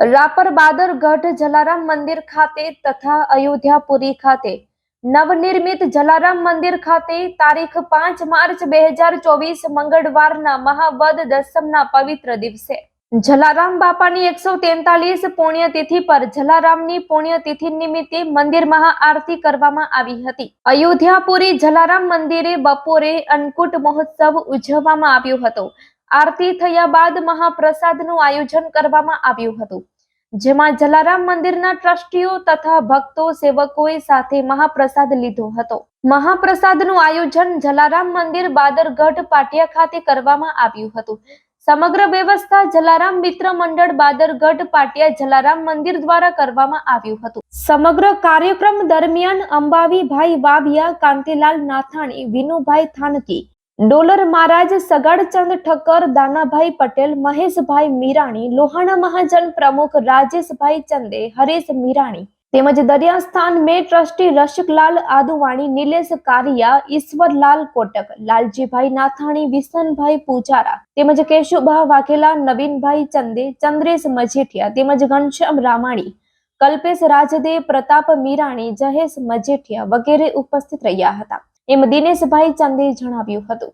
રાપર બાદરગઢ જલારામ મંદિર ખાતે તથા અયોધ્યાપુરી ખાતે નવનિર્મિત જલારામ મંદિર ખાતે તારીખ પાંચ માર્ચ બે હજાર ચોવીસ મંગળવારના મહાવદ દસમના પવિત્ર દિવસે. જલારામ બાપાની એકસો તેતાલીસ પુણ્યતિથિ પર જલારામની પુણ્યતિથિ નિમિત્તે મંદિર મહાઆરતી કરવામાં આવી હતી. અયોધ્યાપુરી જલારામ મંદિરે બપોરે અન્નકૂટ મહોત્સવ ઉજવવામાં આવ્યો હતો. આરતી થયા બાદ મહાપ્રસાદનું આયોજન કરવામાં આવ્યું હતું. જેમાં જલારામ મંદિરના ટ્રસ્ટીઓ તથા ભક્તો સેવકોએ સાથે મહાપ્રસાદ લીધો હતો. મહાપ્રસાદનું આયોજન જલારામ મંદિર બાદરગઢ પાટિયા ખાતે કરવામાં આવ્યું હતું. સમગ્ર વ્યવસ્થા જલારામ મિત્ર મંડળ બાદરગઢ પાટિયા જલારામ મંદિર દ્વારા કરવામાં આવ્યું હતું. સમગ્ર કાર્યક્રમ દરમિયાન અંબાવીભાઈ વાવિયા, કાંતિલાલ નાથાણી, વિનુભાઈ થાનકી ડોલર મહારાજ સગાડચંદ ઠક્કર, દાનાભાઈ પટેલ, મહેશભાઈ મીરાણી, લોહાણા મહાજન પ્રમુખ રાજેશભાઈ ચંદે, હરેશ મીરાણી તેમજ દરિયાસ્થાન મે ટ્રસ્ટી રસિકલાલ આદુવાણી, નિલેશ કારિયા, ઈશ્વરલાલ કોટક, લાલજીભાઈ નાથાણી, વિસનભાઈ પૂજારા તેમજ કેશુભા વાઘેલા, નવીનભાઈ ચંદે, ચંદ્રેશ મજેઠિયા તેમજ ઘનશ્યામ રામાણી, કલ્પેશ રાજદે પ્રતાપ મીરાણી જહેશ મજેઠિયા વગેરે ઉપસ્થિત રહ્યા હતા. એમ દિનેશભાઈ ચંદે જણાવ્યું હતું.